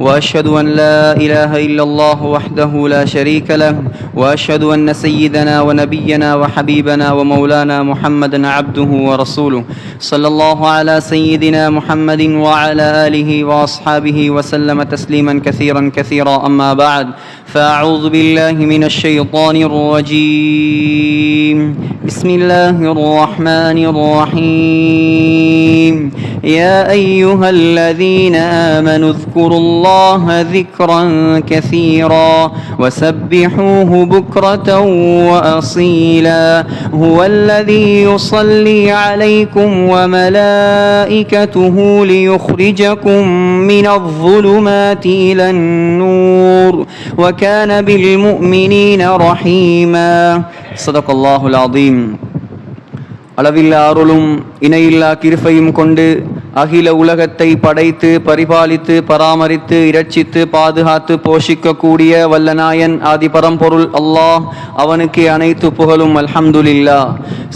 وأشهد أن لا إله إلا الله وحده لا شريك له وأشهد أن سيدنا ونبينا وحبيبنا ومولانا محمدا عبده ورسوله. صلى الله على سيدنا محمد وعلى آله وأصحابه وسلم تسليما كثيرا كثيرا. أما بعد فأعوذ بالله من الشيطان الرجيم. بسم الله الرحمن الرحيم. يا أيها الذين آمنوا اذكروا الله ذكرا كثيرا وسبحوه بكرة وأصيلا هو الذي يصلي عليكم وملائكته ليخرجكم من الظلمات إلى النور وكان بالمؤمنين رحيما صدق الله العظيم அளவில்லா அருளும் இணையில்லா கிருபையும் கொண்டு அகில உலகத்தை படைத்து பரிபாலித்து பராமரித்து இரட்சித்து பாதுகாத்து போஷிக்கக்கூடிய வல்லநாயன் ஆதி பரம்பொருள் அல்லாஹ். அவனுக்கு அனைத்து புகழும் அல்ஹம்துலில்லா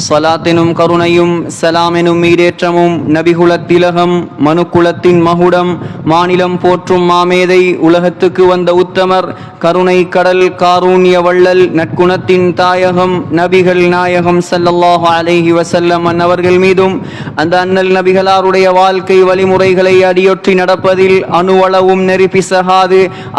சலாத்தினும் கருணையும் சலாமெனும் மீடேற்றமும் நபிகுலத் திலகம் மனுக்குலத்தின் மகுடம் மாநிலம் போற்றும் மாமேதை உலகத்துக்கு வந்த உத்தமர் கருணை கடல் காரூண்ய வள்ளல் நற்குணத்தின் தாயகம் நபிகள் நாயகம் சல்லல்லாஹு அலைஹி வசல்லம் அன்னவர்கள் மீதும் அந்த அண்ணல் நபிகளாருடைய வாழ்க்கை வழிமுறைகளை அடியொற்றி நடப்பதில் அணுவளவும் நெறி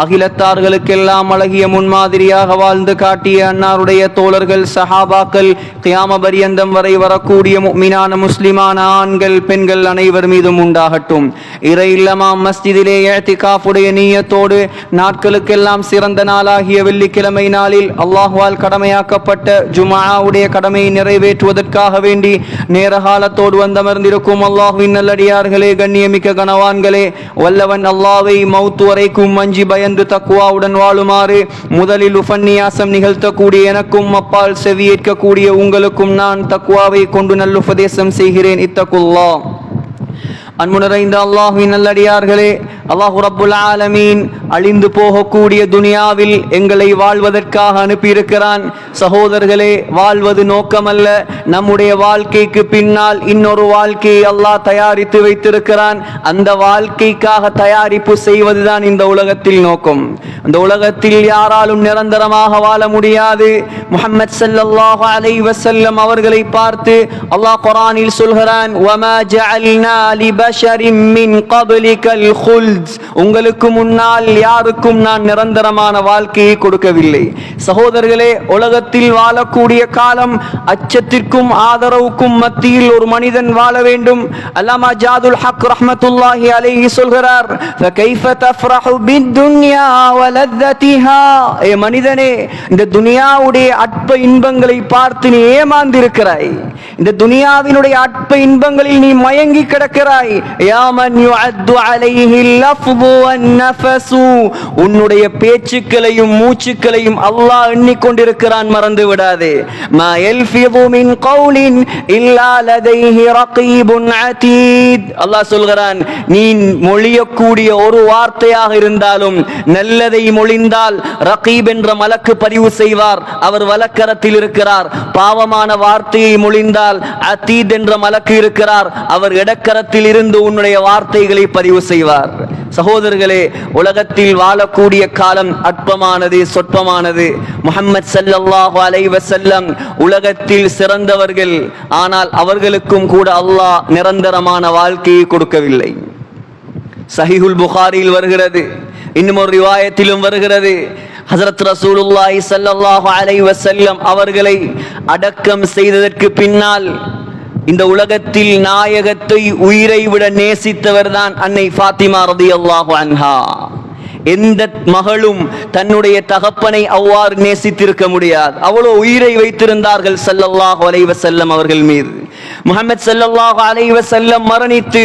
அகிலத்தார்களுக்கெல்லாம் அழகிய முன்மாதிரியாக வாழ்ந்து காட்டிய அன்னாருடைய தோழர்கள் சஹாபாக்கள் கியாம பரியந்தம் வரை வரக்கூடிய மீனான முஸ்லிமான ஆண்கள் பெண்கள் அனைவர் மீதும் உண்டாகட்டும். இறை இல்லமாம் மஸ்ஜிதிலே ஏத்திகாஃபுடைய நீயத்தோடு நாட்களுக்கெல்லாம் சிறந்த நாளாகிய வெள்ளிக்கிழமை நாளில் அல்லாஹுவால் கடமையாக்கப்பட்ட ஜுமாவுடைய கடமையை நிறைவேற்றுவதற்காக வேண்டி நேரகாலத்தோடு வந்தமர்ந்திருக்கும் அல்லாஹுவின் அல்லாஹ்வின் நல்லடியார்களே கண்ணியமிக்க கனவான்களே வல்லவன் அல்லாவை மவுத்து வரைக்கும் மஞ்சி பயந்து தக்குவாவுடன் வாழுமாறு முதலில் உபன்னியாசம் நிகழ்த்தக்கூடிய எனக்கும் அப்பால் செவியேற்கக்கூடிய உங்களுக்கும் நான் தக்குவாவை கொண்டு நல்லுபதேசம் செய்கிறேன். இத்தக்குல்லா அன்பு அல்லாஹுவின் நல்லடியார்களே அல்லாஹு ரப்புல் ஆலமீன் அழிந்து போகக்கூடிய துனியாவில் எங்களை வாழ்வதற்காக அனுப்பியிருக்கிறான். சகோதரர்களே வாழ்வது நோக்கமல்ல. நம்முடைய வாழ்க்கைக்கு பின்னால் இன்னொரு வாழ்க்கையை அல்லாஹ் தயாரித்து வைத்திருக்கிறான். அந்த வாழ்க்கைக்காக தயாரிப்பு செய்வதுதான் இந்த உலகத்தில் நோக்கம். இந்த உலகத்தில் யாராலும் நிரந்தரமாக வாழ முடியாது. முஹம்மது ஸல்லல்லாஹு அலைஹி வஸல்லம் அவர்களை பார்த்து அல்லாஹ் குரானில் சொல்கிறான் உங்களுக்கு முன்னால் யாருக்கும் நான் நிரந்தரமான வாழ்க்கையை கொடுக்கவில்லை. சகோதரர்களே உலகத்தில் வாழக்கூடிய காலம் அச்சத்திற்கும் ஆதரவுக்கும் மத்தியில் ஒரு மனிதன் வாழ வேண்டும். அல்லாமா ஜாதுல் ஹக் ரஹமத்துல்லாஹி அலைஹி சொல்கிறார் மனிதனே இந்த துனியாவுடைய அற்ப இன்பங்களை பார்த்து நீ ஏமாந்திருக்கிறாய். இந்த துனியாவினுடைய அற்ப இன்பங்களில் நீ மயங்கி கிடக்கிறாய். யாமன் யுஅத்து அலைஹி லஃப்து வன்னஃபசு உன்னுடைய பேச்சுக்களையும் மூச்சுக்களையும் அல்லாஹ் எண்ணிக்கொண்டிருக்கிறான் மறந்து விடாதே. மா எல்ஃபிது மின் கௌலின் இல்லா லதைஹி ரகீபுன் அதீத். அல்லாஹ் சொல்கிறான் நீ மொழியக்கூடிய ஒரு வார்த்தையாக இருந்தாலும் நல்லதை மொழிந்தால் ரகீப் என்ற மலக்கு பதிவு செய்வார். அவர் வலக்கரத்தில் இருக்கிறார். பாவமான வார்த்தையை மொழிந்தால் அதீத் என்ற மலக்கு இருக்கிறார். அவர் இடக்கரத்தில் இருந்து உன்னுடைய வார்த்தைகளை பதிவு செய்வார். சகோதரர்களே உலகத்தில் வாழக்கூடிய காலம் அற்பமானது சொற்பமானது. முகமது சல்லாஹு அலைவசல்லம் உலகத்தில் சிறந்தவர்கள் ஆனால் அவர்களுக்கும் கூட அல்லாஹ் நிரந்தரமான வாழ்க்கையை கொடுக்கவில்லை. சஹிஹுல் புகாரில் வருகிறது இன்னும் ஒரு ரிவாயத்திலும் வருகிறது. ஹசரத் ரசூலுல்லாஹி சல்லாஹு அலைவசல்லம் அவர்களை அடக்கம் செய்ததற்கு பின்னால் இந்த உலகத்தில் நாயகத்தை உயிரை விட நேசித்தவர் தான் அன்னை ஃபாத்திமா ரதியல்லாஹு அன்ஹா. எந்த மகளும் தன்னுடைய தகப்பனை அவ்வாறு நேசித்திருக்க முடியாது. அவ்வளோ உயிரை வைத்திருந்தார்கள் செல்லல்லாஹ் அலைஹி செல்லம் அவர்கள் மீது. முகமது சல்லாஹ் அலைஹி வஸல்லம் மரணித்து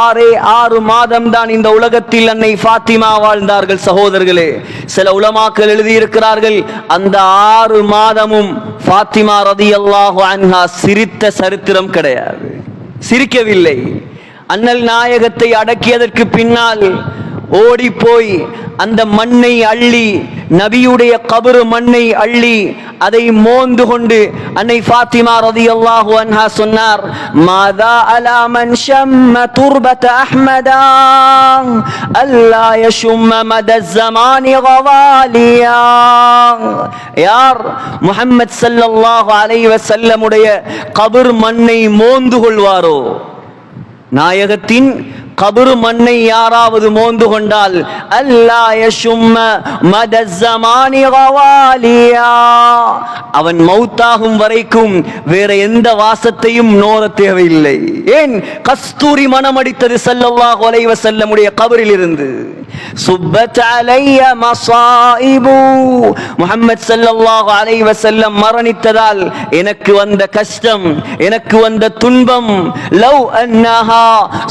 ஆறே ஆறு மாதம் தான் இந்த உலகத்தில் அன்னை ஃபாத்திமா வாழ்ந்தார்கள் சகோதரர்களே. சில உலமாக்கள் எழுதியிருக்கிறார்கள் அந்த ஆறு மாதமும் ஃபாத்திமா ரதி அல்லாஹு அன்ஹா சிரித்த சரித்திரம் கிடையாது. சிரிக்கவில்லை. அண்ணல் நாயகத்தை அடக்கியதற்கு பின்னால் ஓடி போய் அந்த மண்ணை அள்ளி நபியுடைய கபரு மண்ணை அள்ளி அதை மோந்து கொண்டு அன்னை ஃபாத்திமா ரதியல்லாஹு அன்ஹா சொன்னார் மாதா அலா மன் ஷம்ம துர்பத அஹ்மதா அல்லா யஷும்ம மத ஜமானி கவாலியா யார்? முஹம்மத் ஸல்லல்லாஹு அலைஹி வஸல்லமுடைய கபர் மண்ணை மோந்து கொள்வாரோ? நாயகத்தின் கபரு மண்ணை யாராவது மோந்து கொண்டால் அல்லா யஷும்ம மத கவாலியா. அவன் மௌத்தாகும் வரைக்கும் வேற எந்த வாசத்தையும் நோர தேவையில்லை. ஏன்? கஸ்தூரி மனம் அடித்தது ஸல்லல்லாஹு அலைஹி வஸல்லமுடைய கபரில் இருந்து சுப்பத் அலைய மசாயிபு. முஹம்மத் ஸல்லல்லாஹு அலைஹி வஸல்லம் மரணித்ததால் எனக்கு வந்த கஷ்டம் எனக்கு வந்த துன்பம் லவ் அன்னஹா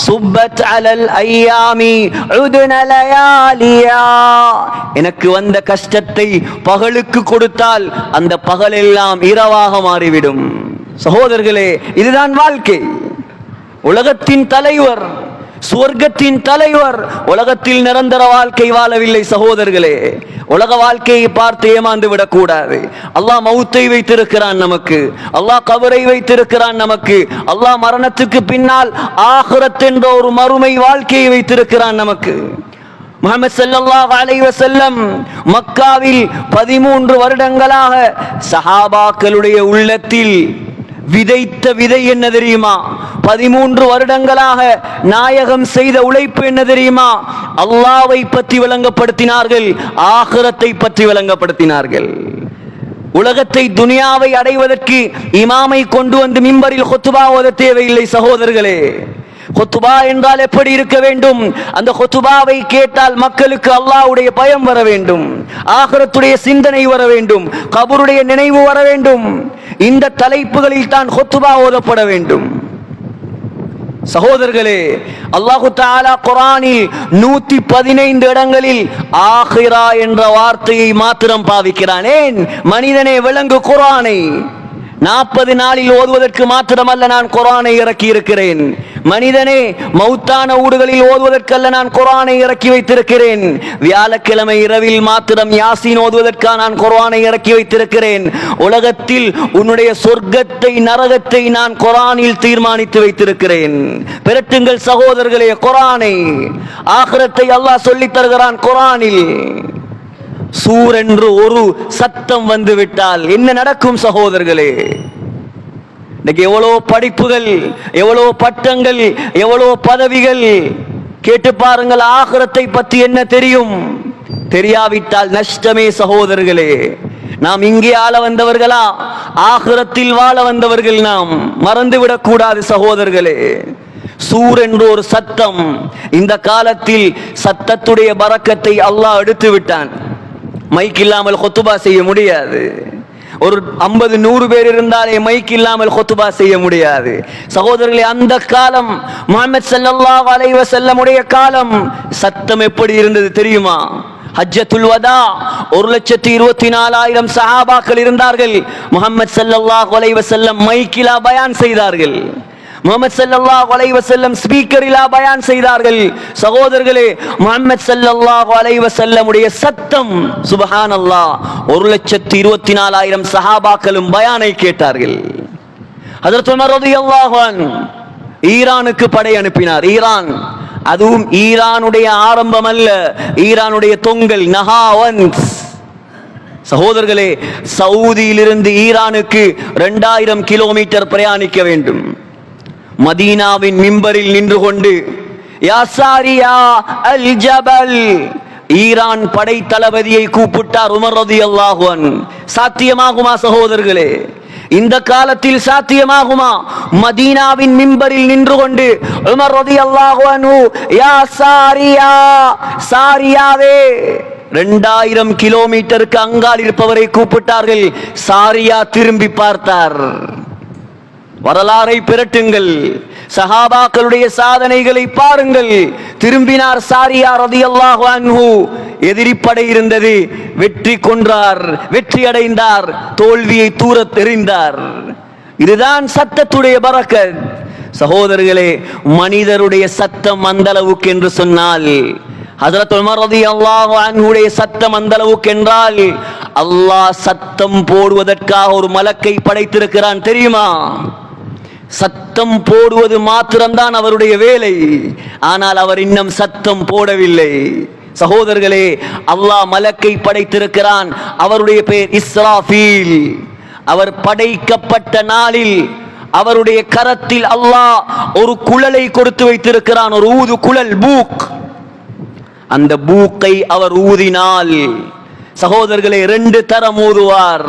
சுப்பத் அலல் ஐயாமி எனக்கு வந்த கஷ்டத்தை பகலுக்கு கொடுத்தால் அந்த பகலெல்லாம் இரவாக மாறிவிடும். சகோதரர்களே இதுதான் வாழ்க்கை. உலகத்தின் தலைவர் சுவர்க்கத்தின் தலைவர் உலகத்தில் நிரந்தர வாழ்க்கை வாழவில்லை சகோதரர்களே. உலக வாழ்க்கையை பார்த்து ஏமாந்து விடக்கூடாது. அல்லாஹ் மௌத்தை வைத்திருக்கிறான் நமக்கு. அல்லாஹ் கபரை வைத்திருக்கிறான் நமக்கு. அல்லாஹ் மரணத்துக்கு பின்னால் ஆஹ்ரத் என்ற ஒரு மறுமை வாழ்க்கையை வைத்திருக்கிறான் நமக்கு. முகமது சல்லாஹ் அலைவசல்லம் மக்காவில் பதிமூன்று வருடங்களாக சஹாபாக்களுடைய உள்ளத்தில் விதைத்த விதை என்ன தெரியுமா? பதிமூன்று வருடங்களாக நாயகம் செய்த உழைப்பு என்ன தெரியுமா? அல்லாவை பற்றி விளங்கப்படுத்தினார்கள் ஆகரத்தை பற்றி விளங்கப்படுத்தினார்கள். உலகத்தை துனியாவை அடைவதற்கு இமாமை கொண்டு வந்து மிம்பரில் கொத்துபா ஓத தேவையில்லை சகோதரர்களே. கொத்துபா என்றால் எப்படி இருக்க வேண்டும்? அந்த கொத்துபாவை கேட்டால் மக்களுக்கு அல்லாஹ்வுடைய பயம் வர வேண்டும். ஆகரத்துடைய சிந்தனை வர வேண்டும். கபருடைய நினைவு வர வேண்டும். இந்த தலைப்புகளில் தான் கொத்துபா ஓதப்பட வேண்டும். சகோதரர்களே அல்லாஹு தாலா குரானில் நூத்தி பதினைந்து இடங்களில் ஆஹிரா என்ற வார்த்தையை மாத்திரம் பாவிக்கிறான் ஏன் மனிதனே விளங்கு குரானை நாற்பது நாளில் ஓதுவதற்கு மாத்திரமல்ல நான் குரானை இறக்கி இருக்கிறேன். மனிதனே மௌத்தான ஊடுகளில் ஓதுவதற்கல்ல நான் குரானை இறக்கி வைத்திருக்கிறேன். வியாழக்கிழமை இரவில் மாத்திரம் யாசின் ஓதுவதற்காக நான் குரானை இறக்கி வைத்திருக்கிறேன். உலகத்தில் உன்னுடைய சொர்க்கத்தை நரகத்தை நான் குரானில் தீர்மானித்து வைத்திருக்கிறேன். பிரட்டுங்கள் சகோதரர்களே குரானை. ஆகரத்தை அல்லாஹ் சொல்லித் தருகிறான் குரானில். சூர் என்று ஒரு சத்தம் வந்து விட்டால் என்ன நடக்கும் சகோதரர்களே? இன்னைக்கு எவ்வளோ படிப்புகள் எவ்வளோ பட்டங்கள் எவ்வளோ பதவிகள்? கேட்டு பாருங்கள் ஆகரத்தை பற்றி என்ன தெரியும்? தெரியாவிட்டால் நஷ்டமே சகோதரர்களே. நாம் இங்கே ஆள வந்தவர்களா? ஆகரத்தில் வாழ வந்தவர்கள் நாம். மறந்துவிடக் கூடாது சகோதரர்களே. சூர் என்று ஒரு சத்தம். இந்த காலத்தில் சத்தத்துடைய பறக்கத்தை அல்லாஹ் எடுத்து விட்டான் மைக் இல்லாமல் கொத்துபா செய்ய முடியாது. ஒரு ஐம்பது நூறு பேர் இருந்தாலே மைக் இல்லாமல் கொத்துபா செய்ய முடியாது. சகோதரர்களே அந்த காலம் முகமது ஸல்லல்லாஹு அலைஹி வஸல்லமுடைய காலம் சத்தம் எப்படி இருந்தது தெரியுமா? ஹஜ்ஜத்துல் வதா ஒரு லட்சத்தி இருபத்தி நாலாயிரம் சஹாபாக்கள் இருந்தார்கள். முகமது சல்லல்லாஹ் அலைஹி செல்ல மைக்கிலா பயான் செய்தார்கள். முகமது ஸல்லல்லாஹு அலைஹி வஸல்லம் ஸ்பீக்கரிலா பயான் செய்தார்கள். சகோதரர்களே முகமது ஸல்லல்லாஹு அலைஹி வஸல்லமுடைய சத்தம் அல்லா ஒரு லட்சத்து இருபத்தி நாலாயிரம் சஹாபாக்களும் பயானை கேட்டார்கள். அதற்கு உமர் ரலியல்லாஹு ஈரானுக்கு படை அனுப்பினார். ஈரான் அதுவும் ஈரானுடைய ஆரம்பம் அல்ல ஈரானுடைய தொங்கல் நஹாவன்ஸ் சகோதரர்களே சவுதியிலிருந்து ஈரானுக்கு ரெண்டாயிரம் கிலோமீட்டர் பிரயாணிக்க வேண்டும். மதீனாவின் மிம்பரில் நின்று கொண்டு யா சாரியா அல் ஜபல். ஈரான் படை தளபதியை கூப்பிட்டார் உமர் அல்லாஹுவன் சாத்தியமாகுமா சகோதரர்களே? இந்த காலத்தில் சாத்தியமாகுமா? மதீனாவின் மிம்பரில் நின்று கொண்டு உமர் ரதி அல்லாஹுவனு யா சாரியா சாரியாவே. ரெண்டாயிரம் கிலோமீட்டருக்கு அங்கால் இருப்பவரை கூப்பிட்டார்கள். சாரியா திரும்பி பார்த்தார். வரலாறை பிரட்டுங்கள். சஹாபாக்களுடைய சாதனைகளை பாருங்கள். திரும்பினார் சாரியா ரதியல்லாஹு அன்ஹு. எதிரிப்படை இருந்தது. வெற்றி கொன்றார். வெற்றி அடைந்தார். தோல்வியை தூர தெரிந்தார். இதுதான் சத்தத்துடைய பறக்க சகோதரர்களே மனிதருடைய சத்தம் அந்த அளவுக்கு என்று சொன்னால் ஹசரத் உமர் அல்லாஹ் அன்ஹுடைய சத்தம் அந்த அளவுக்கு என்றால் அல்லாஹ் சத்தம் போடுவதற்காக ஒரு மலக்கை படைத்திருக்கிறான் தெரியுமா? சத்தம் போடுவது மாத்திரம்தான் அவருடைய வேலை. ஆனால் அவர் இன்னும் சத்தம் போடவில்லை. சகோதரர்களே அல்லாஹ் மலக்கை படைத்திருக்கிறான். அவருடைய பெயர் இஸ்ராஃபீல். அவர் படைக்கப்பட்ட நாளில் அவருடைய கரத்தில் அல்லாஹ் ஒரு குழலை கொடுத்து வைத்திருக்கிறான். ஒரு ஊது குழல் பூக். அந்த பூக்கை அவர் ஊதினால். சகோதரர்களை ரெண்டு தரம் ஊதுவார்.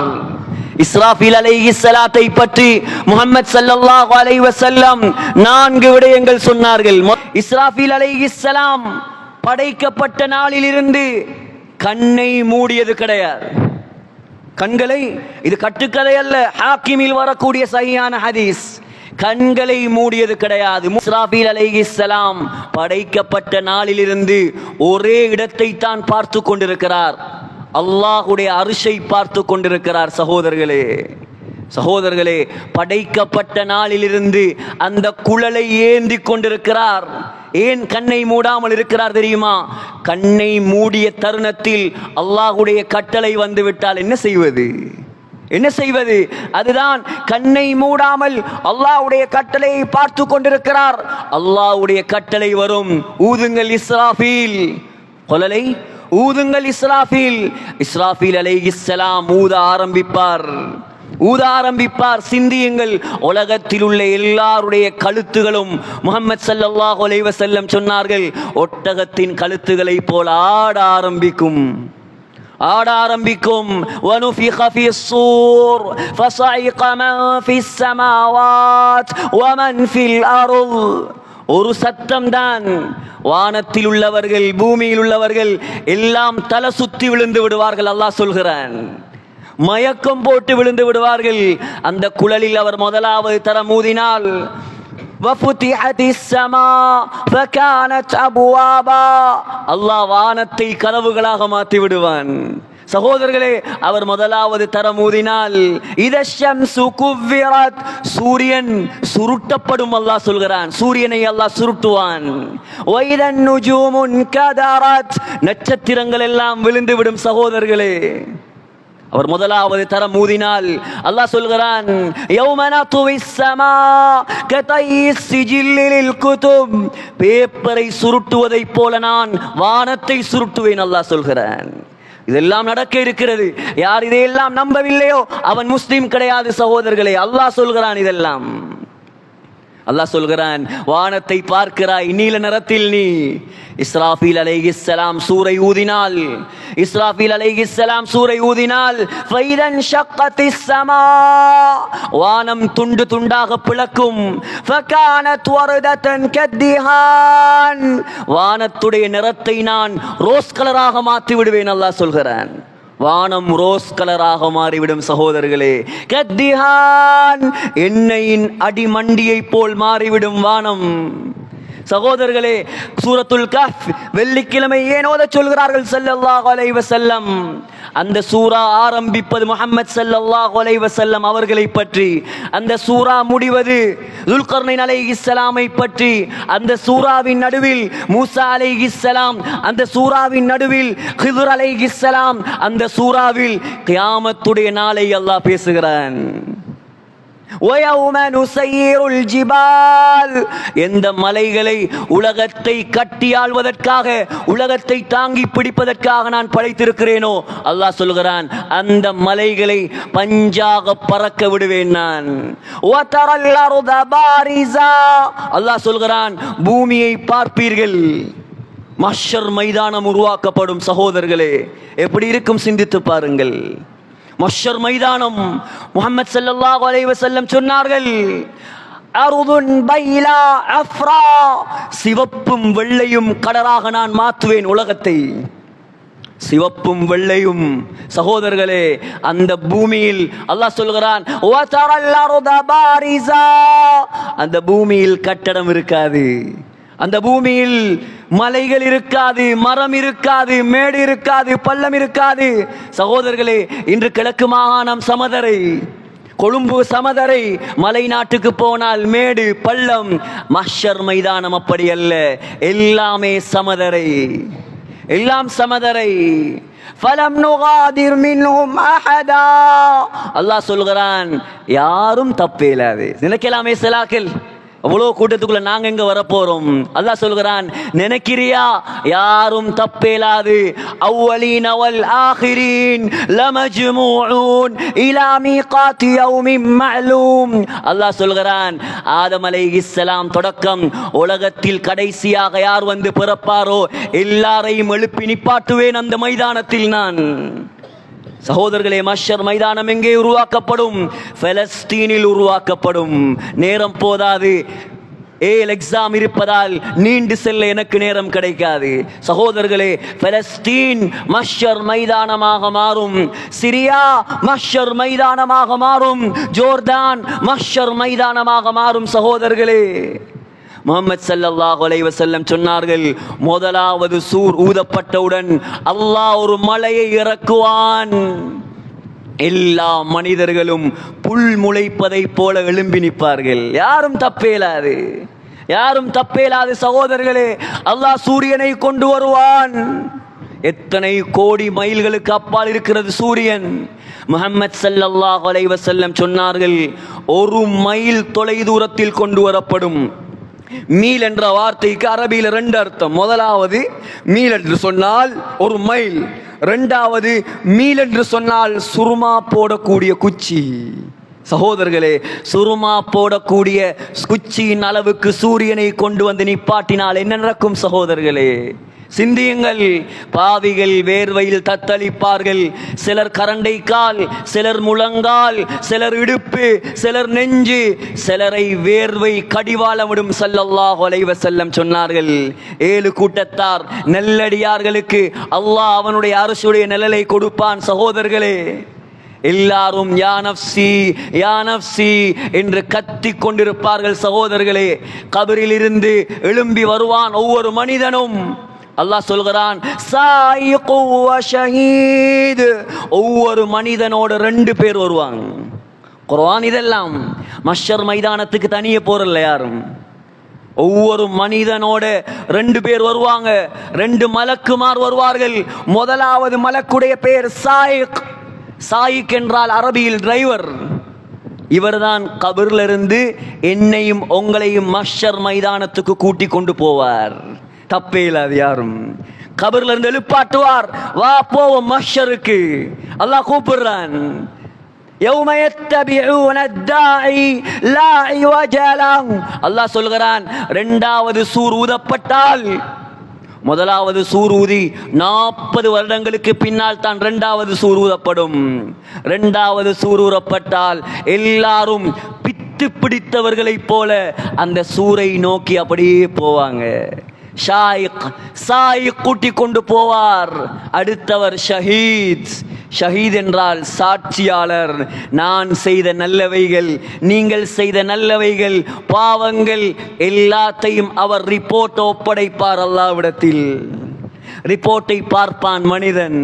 இஸ்ராஃபில் அலைஹி சலாத்தை பற்றி முஹம்மது ஸல்லல்லாஹு அலைஹி வஸல்லம் நான்கு விடயங்கள் சொன்னார்கள். இஸ்ராஃபில் அலைஹி சலாம் படைக்கப்பட்ட நாளிலிருந்து கண்ணை மூடியது கிடையாது. கண்களை இது கட்டுக்கதை அல்ல ஹாக்கிமில் வரக்கூடிய சரியான ஹதீஸ். கண்களை மூடியது கிடையாது. முஸ்ராபீல் அலைஹிஸ்ஸலாம் படைக்கப்பட்ட நாளிலிருந்து ஒரே இடத்தை தான் பார்த்து கொண்டிருக்கிறார். அல்லாஹுடைய அரிசை பார்த்து கொண்டிருக்கிறார் சகோதரர்களே. சகோதரர்களே படைக்கப்பட்ட நாளிலிருந்து அந்த குழலை ஏந்தி கொண்டிருக்கிறார். ஏன் கண்ணை மூடாமல் இருக்கிறார் தெரியுமா? கண்ணை மூடிய தருணத்தில் அல்லாஹுடைய கட்டளை வந்துவிட்டால் என்ன செய்வது? என்ன செய்வது? அதுதான் கண்ணை மூடாமல் அல்லாஹ்வுடைய கட்டளையை பார்த்து கொண்டிருக்கிறார். அல்லாஹ்வுடைய கட்டளை வரும். ஊதுங்கள் இஸ்ராஃபீல். கொலலை ஊதுங்கள் இஸ்ராஃபீல் இஸ்ராஃபீல் அலைஹிஸ்ஸலாம் ஊத ஆரம்பிப்பார் ஊத ஆரம்பிப்பார் சிந்தியுங்கள் உலகத்தில் உள்ள எல்லாருடைய கழுத்துகளும் முகமது ஸல்லல்லாஹு அலைஹி வஸல்லம் சொன்னார்கள் ஒட்டகத்தின் கழுத்துகளைப் போல ஆட ஆரம்பிக்கும் ஆட ஆரம்பிக்கும் وَنُفِخَ فِي الصُّورِ فَصَعِقَ مَنْ فِي السَّمَاوَاتِ وَمَنْ فِي الْأَرْضِ ஒரு சத்தம்தான். வானத்தில் உள்ளவர்கள் பூமியில் உள்ளவர்கள் எல்லாம் தலை சுத்தி விழுந்து விடுவார்கள் அல்லாஹ் சொல்கிறான். மயக்கம் போட்டு விழுந்து விடுவார்கள். அந்த குழலில் அவர் முதலாவது தர மூதினால் அல்லாஹ் வானத்தை கதவுகளாக மாற்றி விடுவான். சகோதரர்களே அவர் முதலாவது தரம் ஊதினால் இதஷம்சு குவ்விரத். சூரியன் சுருட்டப்படும் அல்லாஹ் சொல்கிறான். சூரியனை அல்லாஹ் சுருட்டுவான். நட்சத்திரங்கள் எல்லாம் விழுந்துவிடும் சகோதரர்களே. அவர் முதலாவது தரம் ஊதினால் அல்லாஹ் சொல்கிறான் கதை பேப்பரை சுருட்டுவதைப் போல நான் வானத்தை சுருட்டுவேன் அல்லாஹ் சொல்கிறான். இதெல்லாம் நடக்க இருக்கிறது. யார் இதையெல்லாம் நம்பவில்லையோ அவன் முஸ்லீம் கிடையாது சகோதரர்களே. அல்லாஹ் சொல்கிறான் இதெல்லாம். அல்லாஹ் சொல்கிறான் வானத்தை பார்க்கிறாய் நீல நிறத்தில் நீ. இஸ்ராஃபில் அலைஹிஸ்ஸலாம் சூரை ஊதினால் இஸ்ராஃபில் அலைஹிஸ்ஸலாம் சூரை ஊதினால் ஃபைதன் ஷக்கத்திஸ் சமா வானம் துண்டு துண்டாக பிளக்கும் ஃபகானத் வரதத்தன் கத்திஹான். வானத்துடைய நிறத்தை நான் ரோஸ் கலராக மாற்றி விடுவேன் அல்லாஹ் சொல்கிறான். வானம் ரோஸ் கலராக மாறிவிடும் சகோதரர்களே. கத்திஹான் எண்ணெயின் அடிமண்டியைப் போல் மாறிவிடும் வானம். சகோதரர்களே சூரத்துல் கஃப் வெள்ளிக்கிழமை ஏன் ஓத சொல்கிறார்கள்? சல்லல்லாஹ் அலை வசல்லம் அந்த சூரா ஆரம்பிப்பது முகமது சல்லல்லாஹ் அலை வசல்லம் அவர்களை பற்றி அந்த சூரா முடிவது துல்கர்னின் அலை இஸ்லாமை பற்றி அந்த சூறாவின் நடுவில் மூசா அலை இஸ்லாம் அந்த சூறாவின் நடுவில் ஹிதுர் அலை இஸ்லாம் அந்த சூறாவில் கியாமத்துடைய நாளை அல்லாஹ் பேசுகிறான். எந்த மலைகளை உலகத்தை கட்டியாள்வதற்காக உலகத்தை தாங்கி பிடிப்பதற்காக நான் படைத்திருக்கிறேனோ? அல்லாஹ் சொல்கிறான் அந்த மலைகளை பஞ்சாக பறக்க விடுவேன் நான். அல்லாஹ் சொல்கிறான் பூமியை பார்ப்பீர்கள். மஷர் மைதானம் உருவாக்கப்படும் சகோதரர்களே எப்படி இருக்கும் சிந்தித்து பாருங்கள். மஷர் மைதானம். முகமது சல்லா அலைஹி செல்லம் சொன்னார்கள் பைலா அஃப்ரா. சிவப்பும் வெள்ளையும் கடலாக நான் மாற்றுவேன் உலகத்தை. சிவப்பும் வெள்ளையும் சகோதரர்களே அந்த பூமியில் அல்லாஹ் சொல்கிறான் அந்த பூமியில் கட்டடம் இருக்காது. அந்த பூமியில் மலைகள் இருக்காது மரம் இருக்காது மேடு இருக்காது பள்ளம் இருக்காது. சகோதரர்களே இன்று கிழக்கு மாகாணம் சமதரை கொழும்பு சமதரை மலை நாட்டுக்கு போனால் மேடு பள்ளம் மஷர் மைதானம் அப்படி அல்ல. எல்லாமே சமதரை எல்லாம் சமதரை. பலம் நுகாதிர் மின்ஹும் அஹதா. அல்லாஹ் சொல்கிறான் யாரும் தப்பே இல்லாது. நினைக்கலாமே சிலாக்கில் அவ்வளோ கூட்டத்துக்குள்ள நாங்க எங்க வரப்போறோம்? அல்லாஹ் சொல்கிறான் நினைக்கிறியா? யாரும் தப்பேலாது. அவ்வலீன் அவல் ஆஹிரீன் லமஜ்மூஊன் இலா மீகாத்தி யௌமின் மஅலூம். அல்லாஹ் சொல்கிறான் ஆதம் அலைஹிஸ்ஸலாம் தொடக்கம். உலகத்தில் கடைசியாக யார் வந்து பிறப்பாரோ? எல்லாரையும் எழுப்பி நிப்பாட்டுவேன் அந்த மைதானத்தில் நான். சகோதரர்களே மஷர் மைதானம் எங்கே உருவாக்கப்படும்? பலஸ்தீனில் உருவாக்கப்படும். நேரம் போதாது. ஏல் எக்ஸாம் இருப்பதால் நீண்டு செல்ல எனக்கு நேரம் கிடைக்காது. சகோதரர்களே பலஸ்தீன் மஷர் மைதானமாக மாறும். சிரியா மஷர் மைதானமாக மாறும். ஜோர்தான் மஷர் மைதானமாக மாறும் சகோதரர்களே. முகமது சல்லாஹ் அலைஹி செல்லம் சொன்னார்கள் முதலாவது சூர் ஊதப்பட்டவுடன் அல்லாஹ் ஒரு மலையை இறக்குவான். எல்லா மனிதர்களும் புல் முளைப்பதைப் போல எழும்பி நிற்பார்கள். யாரும் தப்பேலாது. யாரும் தப்பேலாது சகோதரர்களே அல்லாஹ் சூரியனை கொண்டு வருவான். எத்தனை கோடி மைல்களுக்கு அப்பால் இருக்கிறது சூரியன். முஹம்மது ஸல்லல்லாஹு அலைவசல்லம் சொன்னார்கள் ஒரு மைல் தொலை தூரத்தில் கொண்டு வரப்படும். மீல் என்ற வார்த்தைக்கு அரபியில் ரெண்டு அர்த்தம். முதலாவது மீல் என்று சொன்னால் ஒரு மைல். ரெண்டாவது மீல் என்று சொன்னால் சுருமா போடக்கூடிய குச்சி. சகோதரர்களே சுருமா போடக்கூடிய குச்சியின் அளவுக்கு சூரியனை கொண்டு வந்து நிப்பாட்டினால் என்ன நடக்கும் சகோதரர்களே? சிந்தியுங்கள். பாவிகள் வேர்வையில் தத்தளிப்பார்கள். சிலர் கரண்டை கால் சிலர் முழங்கால் சிலர் இடுப்பு சிலர் நெஞ்சு. சிலரை வேர்வை கடிவாளமிடும் ஸல்லல்லாஹு ஒலைவ செல்லம் சொன்னார்கள். ஏழு கூட்டத்தார் நெல்லடியார்களுக்கு அல்லாஹ் அவனுடைய அரசுடைய நிழலை கொடுப்பான் சகோதரர்களே. எல்லாரும் யானப்சி யானப்சி என்று கத்தி கொண்டிருப்பார்கள் சகோதரர்களே. கபரில் இருந்து எழும்பி வருவான் ஒவ்வொரு மனிதனும். அல்லாஹ் சொல்கிறான் ஒவ்வொரு மனிதனோட ரெண்டு பேர் வருவாங்க. குர்வான் இதெல்லாம் மஷர் மைதானத்துக்கு தனியே போறல யாரும். ஒவ்வொரு மனிதனோட ரெண்டு பேர் வருவாங்க. ரெண்டு மலக்குமார் வருவார்கள். முதலாவது மலக்குடைய பேர் சாயிக். சாயிக் என்றால் அரபியில் டிரைவர். இவர்தான் கபிரிலிருந்து என்னையும் உங்களையும் மஷர் மைதானத்துக்கு கூட்டி கொண்டு போவார். தப்பே இல்லாது யாரும் கபர்ல இருந்து எழுப்பாட்டுவார் வா போவோம் மஷருக்கு அல்லாஹ் கூப்பிடுறான் يوم يتبعون الداعي لا عوج له அல்லாஹ் சொல்கிறான் இரண்டாவது சூர் ஊதப்பட்டால் முதலாவது சூர் ஊதி நாற்பது வருடங்களுக்கு பின்னால் தான் இரண்டாவது சூர் ஊதப்படும் இரண்டாவது சூர் ஊறப்பட்டால் எல்லாரும் பித்து பிடித்தவர்களைப் போல அந்த சூரை நோக்கி அப்படியே போவாங்க ஷாயிக் சாயிக் கூட்டி கொண்டு போவார். அடுத்தவர் ஷஹீத். ஷஹீத் என்றால் சாட்சியாளர். நான் செய்த நல்லவைகள் நீங்கள் செய்த நல்லவைகள் பாவங்கள் எல்லாத்தையும் அவர் ரிப்போர்ட் ஒப்படைப்பார் அல்லாவிடத்தில் ரிப்போர்ட்டை பார்ப்பான் மனிதன்.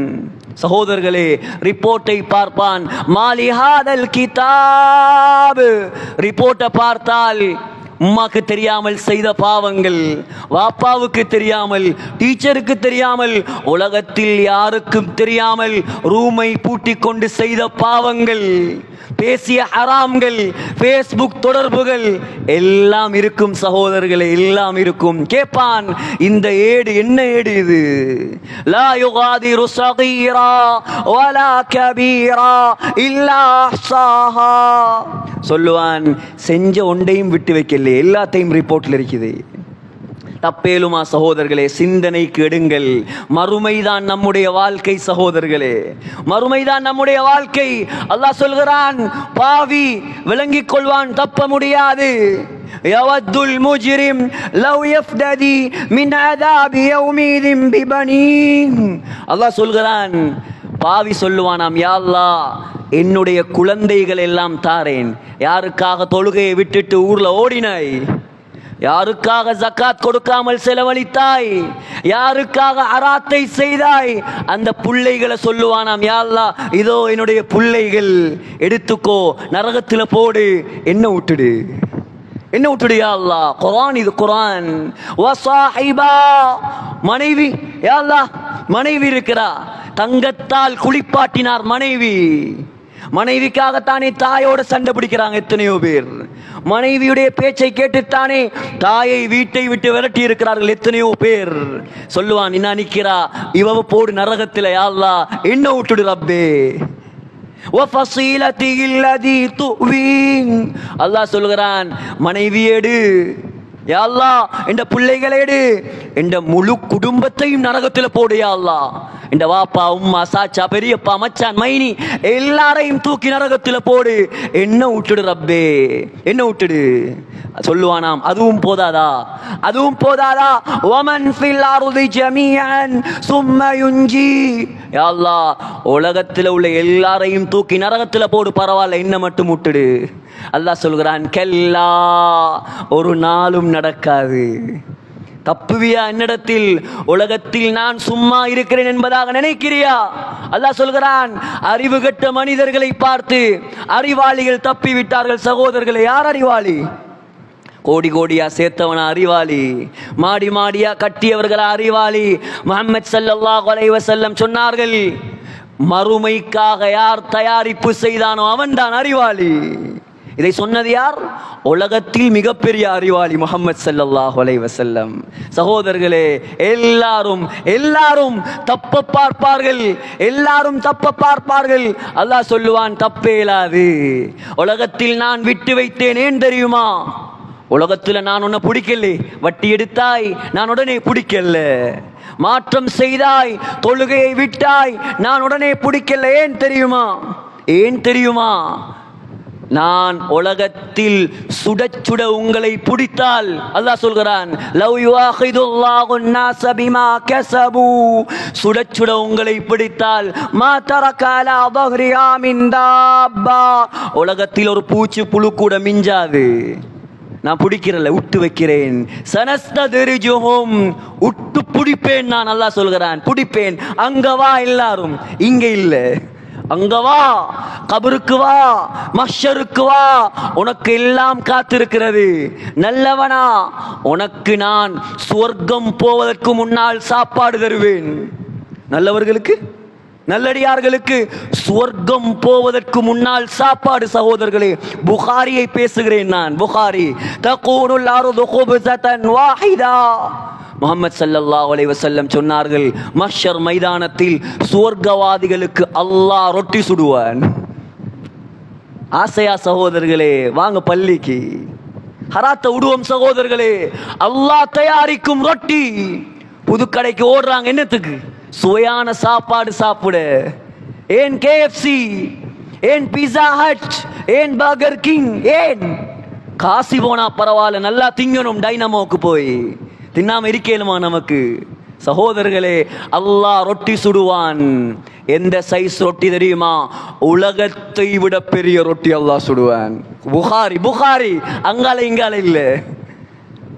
சகோதரர்களே ரிப்போர்ட்டை பார்ப்பான். மாலிஹாதல் கிதாப். ரிப்போர்ட்டை பார்த்தால் உம்மாக்கு தெரியாமல் செய்த பாவங்கள் வாப்பாவுக்கு தெரியாமல் டீச்சருக்கு தெரியாமல் உலகத்தில் யாருக்கும் தெரியாமல் ரூமை பூட்டி கொண்டு செய்த பாவங்கள். பேசிய ஹராம்கள் ஃபேஸ்புக் தொடர்புகள் எல்லாம் இருக்கும் சகோதரர்களே எல்லாம் இருக்கும். கேட்பான் இந்த ஏடு என்ன ஏடு இது? லா யுகாதிரு சகீரா வலா கபீரா இல்லா சாஹா சொல்லுவான் செஞ்ச ஒன்றையும் விட்டு வைக்கல எல்லாத்தையும் ரிப்போர்ட்டில் இருக்குது. தப்பேலுமா சகோதரர்களே சிந்தனைக்கு எடுங்கள் மறுமைதான் நம்முடைய வாழ்க்கை சகோதரர்களே மறுமைதான் நம்முடைய வாழ்க்கை அல்லாஹ் சொல்கிறான் பாவி விளங்கிக் கொள்வான் தப்ப முடியாது يود المجرم لو يفتدي من عذاب يومئذ ببنيه அல்லாஹ் சொல்கிறான் பாவி சொல்லுவானாம் யா அல்லாஹ் என்னுடைய குழந்தைகள் எல்லாம் தாரேன் யாருக்காக தொழுகையை விட்டுட்டு ஊர்ல ஓடினாய் யாருக்காக ஜக்காத் கொடுக்காமல் செலவழித்தாய்? யாருக்காக அராத்தை செய்தாய்? அந்த புள்ளைகளை சொல்லுவானாம் யாழ்லா இதோ என்னுடைய புள்ளைகள் எடுத்துக்கோ நரகத்தில் போடு என்ன விட்டுடு என்ன விட்டுடு யாழ்லா குரான் இது குரான் மனைவி யாழ்லா மனைவி இருக்கிறா. தங்கத்தால் குளிப்பாட்டினார் மனைவி. மனைவிக்காகத்தானே தாயோட சண்டை பிடிக்கிறாங்க எத்தனையோ பேர். மனைவியுடைய பேச்சை கேட்டுத்தானே தாயை வீட்டை விட்டு விரட்டி இருக்கிறார்கள் எத்தனையோ பேர். சொல்லுவான் என்ன நிற்கிறா இவ போடு நரகத்தில் யாழ்லா என்ன விட்டுடு ரப்பே. அல்லாஹ் சொல்கிறான் மனைவியேடு யா இந்த பிள்ளைகளேடு இந்த முழு குடும்பத்தையும் நரகத்தில் போடு யா இந்த வாப்பா உம்மா சாச்சா பெரியப்பா மச்சான் மைனி எல்லாரையும் தூக்கி நரகத்தில் போடு. என்ன விட்டுடு ரப்பே? என்ன விட்டுடு? சொல்லுவானாம் அதுவும் போதாதா? அதுவும் போதாதா? ஒமன் ஃபில் அருதி ஜமியன் சும்ம யுஞ்சி. யா உலகத்தில் உள்ள எல்லாரையும் தூக்கி நரகத்தில் போடு பரவாயில்ல என்ன மட்டும் விட்டுடு. அல்லாஹ் சொல்கிறான் கெல்லா ஒரு நாளும் நடக்காது. தப்புவியா என்னிடத்தில்? உலகத்தில் நான் சும்மா இருக்கிறேன் என்பதாக நினைக்கிறியா? அல்லாஹ் சொல்கிறான் அறிவு கெட்ட மனிதர்களை பார்த்து அறிவாளிகள் தப்பி விட்டார்கள் சகோதரர்களை யார் அறிவாளி? கோடி கோடியா சேர்த்தவனா அறிவாளி. மாடி மாடியா கட்டியவர்களா அறிவாளி. முகமது ஸல்லல்லாஹு கொலைவ செல்லம் சொன்னார்கள் மறுமைக்காக யார் தயாரிப்பு செய்தானோ அவன்தான் அறிவாளி. இதை சொன்னது யார்? உலகத்தில் மிகப்பெரிய அறிவாளி முகமது சல்லாஹ் அலைஹி வஸல்லம். சகோதரர்களே எல்லாரும் எல்லாரும் தப்ப பார்ப்பார்கள். எல்லாரும் தப்ப பார்ப்பார்கள். அல்லாஹ் சொல்லுவான் தப்பே இயலாது உலகத்தில் நான் விட்டு வைத்தேன். ஏன் தெரியுமா? உலகத்தில் நான் உன்னை பிடிக்கல. வட்டி எடுத்தாய். நான் உடனே பிடிக்கல. மாற்றம் செய்தாய். தொழுகையை விட்டாய். நான் உடனே பிடிக்கல. ஏன் தெரியுமா? ஏன் தெரியுமா? நான் உலகத்தில் சுட சுட உங்களை பிடித்தால் அல்லாஹ் சொல்கிறான் லவ் யுஆஹிதுல்லாஹு الناس بما كسبوا சுட சுட உங்களை பிடித்தால் மா தரகாலா ظهرها من دابة உலகத்தில் ஒரு பூச்சி புழு கூட மிஞ்சாது நான் பிடிக்கிறல விட்டு வைக்கிறேன் சனஸ்தரிஜுஹும் உட்டு பிடிப்பேன் நான் அல்லாஹ் சொல்கிறான் பிடிப்பேன் அங்க வா எல்லாரும் இங்க இல்ல அங்க வா கபருக்கு வா மஷருக்கு வா. உனக்கு எல்லாம் காத்திருக்கிறது. நல்லவனா உனக்கு நான் சுவர்க்கம் போவதற்கு முன்னால் சாப்பாடு தருவேன். நல்லவர்களுக்கு நல்லடியார்களுக்கு சுவர்க்கம் போவதற்கு முன்னால் சாப்பாடு சகோதரர்களே புகாரியை பேசுகிறேன் நான். புகாரி தகூனுல் அர்து குப்ஸதன் வாஹிதா. முகமது சல்லல்லா அலைஹி வசல்லம் சொன்னார்கள் மஷர் மைதானத்தில் சுவர்க்கவாதிகளுக்கு அல்லாஹ் ரொட்டி சுடுவான். ஆசையா சகோதரர்களே வாங்க பள்ளிக்கு. ஹராத்த விடுவோம் சகோதரர்களே அல்லாஹ் தயாரிக்கும் ரொட்டி. புதுக்கடைக்கு ஓடுறாங்க என்னத்துக்கு? சுவையான சாப்பாடு சாப்பிடு. ஏன் கேஎஃப்சி ஏன் பீஸா ஹட் ஏன் பர்கர் கிங் ஏன்? காசி போனா பரவாயில்ல நல்லா திங்கணும் டைனமோக்கு போய். தின்னாம இருக்கேலுமா நமக்கு? சகோதரர்களே அல்லாஹ் ரொட்டி சுடுவான். எந்த சைஸ் ரொட்டி தெரியுமா? உலகத்தை விட பெரிய ரொட்டி அல்லாஹ் சுடுவான். புகாரி புகாரி அங்கால இங்கால இல்ல.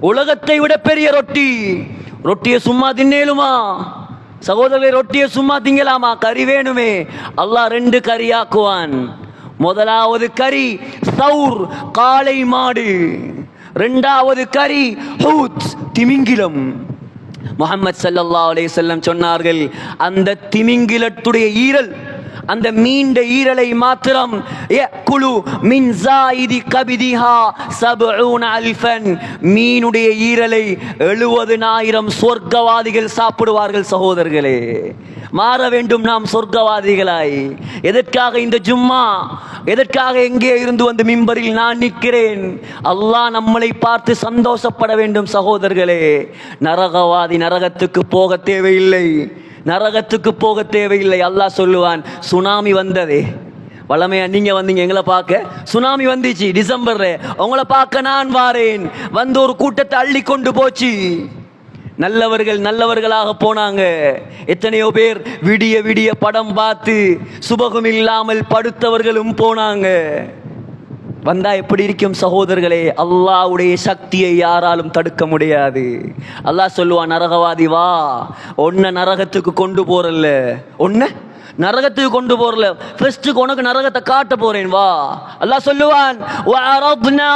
உலகத்தை விட பெரிய ரொட்டி. ரொட்டியை சும்மா தின்னேலுமா? சகோதரர்களை ரொட்டியை சும்மா திங்கலாமா? கறி வேணுமே. அல்லாஹ் ரெண்டு கறி ஆக்குவான். முதலாவது கறி சவுர் காளை மாடு. ரெண்டாவது கறி ஹூத் திமிங்கிலம். முகமது சல்லா அலே செல்லம் சொன்னார்கள் அந்த திமிங்கிலத்துடைய ஈரல் அந்த மீண்ட ஈரலை மாத்திரம். குழு மின்சாயிதி கபிதிஹா சபூன் அல்ஃபன். மீனுடைய ஈரலை எழுபதுனாயிரம் சொர்க்கவாதிகள் சாப்பிடுவார்கள் சகோதரர்களே. மாற வேண்டும் நாம் சொர்க்கவாதிகளாய். எதற்காக இந்த ஜும்மா? எதற்காக எங்கே இருந்து வந்து மிம்பரில் நான் நிற்கிறேன்? அல்லாஹ் நம்மளை பார்த்து சந்தோஷப்பட வேண்டும் சகோதரர்களே. நரகவாதி நரகத்துக்கு போக தேவையில்லை. நரகத்துக்கு போக தேவையில்லை. அல்லாஹ் சொல்லுவான் சுனாமி வந்ததே. வளமையா நீங்க வந்தீங்க எங்களை பார்க்க. சுனாமி வந்துச்சு டிசம்பர்ல உங்களை பார்க்க நான் வாரேன். வந்து ஒரு கூட்டத்தை அள்ளி கொண்டு போச்சு. நல்லவர்கள் நல்லவர்களாக போனாங்க. எத்தனையோ பேர் விடிய விடிய படம் பார்த்து சுபகம் இல்லாமல் படுத்தவர்களும் போனாங்க. வந்தா எப்படி இருக்கும் சகோதரர்களே? அல்லாவுடைய சக்தியை யாராலும் தடுக்க முடியாது. அல்லாஹ் சொல்லுவான் நரகவாதி வா. ஒன்ன நரகத்துக்கு கொண்டு போறல்ல. ஒன்ன? நரகத்துக்கு கொண்டு போறல ஃபர்ஸ்ட்டுக்கு உனக்கு நரகத்தை காட்ட போறேன் வா. அல்லாஹ் சொல்லுவான் வஅரத்னா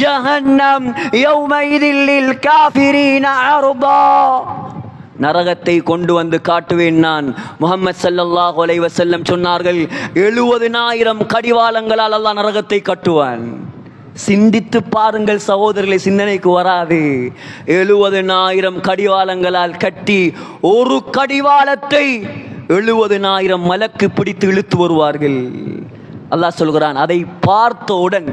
ஜஹன்னம் யௌமைதில் லில் காஃபிரீன அர்பா. நரகத்தை கொண்டு வந்து காட்டுவேன் நான். முகமது ஸல்லல்லாஹு அலைஹி சொன்னார்கள் எழுபதினாயிரம் கடிவாளங்களால் அல்லாஹ் நரகத்தை கட்டுவான். சிந்தித்து பாருங்கள் சகோதரர்களை சிந்தனைக்கு வராது. எழுபதினாயிரம் கடிவாளங்களால் கட்டி ஒரு கடிவாளத்தை எழுபதினாயிரம் மலக்கு பிடித்து இழுத்து வருவார்கள். அல்லாஹ் சொல்கிறான் அதை பார்த்தவுடன்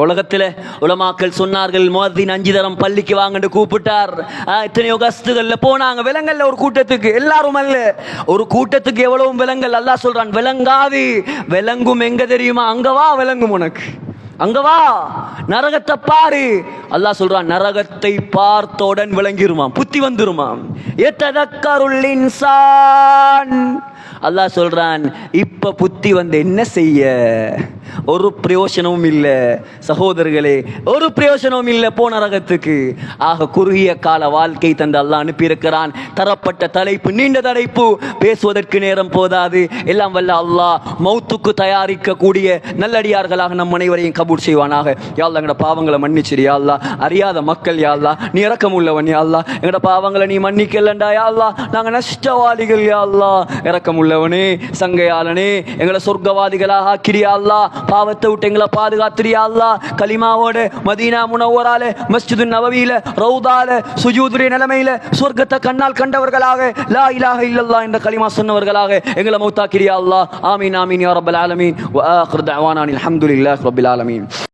உலகத்தில் உலமாக்கள் சொன்னார்கள் மோதின் அஞ்சு தரம் பள்ளிக்கு வாங்கன்னு கூப்பிட்டார். ஆ, எத்தனையோ கஸ்துகள்ல போனாங்க. விலங்கல்ல ஒரு கூட்டத்துக்கு. எல்லாரும் அல்ல. ஒரு கூட்டத்துக்கு எவ்வளவும் விலங்கல்? அல்லா சொல்றான் விலங்காது. விலங்கும் எங்க தெரியுமா? அங்கவா விலங்கும் உனக்கு. அங்கவா நரகத்தை பாரு. அல்லாஹ் சொல்றான் நரகத்தை பார்த்தவுடன் விளங்கிருமாம். புத்தி வந்துருமாம். எத்ததக்கருள் இன்சான். அல்லாஹ் சொல்றான் இப்ப புத்தி வந்து என்ன செய்ய? ஒரு பிரயோஜனமும் இல்லை சகோதரர்களே ஒரு பிரயோஜனமும் இல்லை போன ரகத்துக்கு. ஆக குறுகிய கால வாழ்க்கை தந்து அல்லா அனுப்பியிருக்கிறான். தரப்பட்ட தலைப்பு நீண்ட தலைப்பு. பேசுவதற்கு நேரம் போதாது. எல்லாம் வல்ல அல்லாஹ் மௌத்துக்கு தயாரிக்கக்கூடிய நல்லடியார்களாக நம் அனைவரையும் கபூர் செய்வானாக. யாழ்லா எங்கட பாவங்களை மன்னிச்சிரு யாழ்லா அறியாத மக்கள் யாழ்லா நீ இறக்கம் உள்ளவன் யாழ்லா எங்கட பாவங்களை நீ மன்னிக்கலண்டா யாழ்லா நாங்க நஷ்டவாதிகள் யாழ்லா இறக்கம் உள்ளவனே சங்கையாளனே எங்களை சொர்க்கவாதிகளாக ஆக்கிறியா அல்லா பாவத்தை விட்டு எங்களை பாதுகாத்துறியா அல்லா கலிமாவோட மதீனா முனவரால மஸ்ஜிது நவவியில ரவுதால சுஜூதுரிய நிலைமையில சொர்க்கத்தை கண்ணால் கண்டவர்களாக லா இலாக இல்லல்லா என்ற கலிமா சொன்னவர்களாக எங்களை மௌத்தாக்கிறியா அல்லா ஆமீன் ஆமீன் யா ரப்பல் ஆலமீன். வ ஆகிர் தஅவானா அல்ஹம்துலில்லாஹி ரப்பில் ஆலமீன்.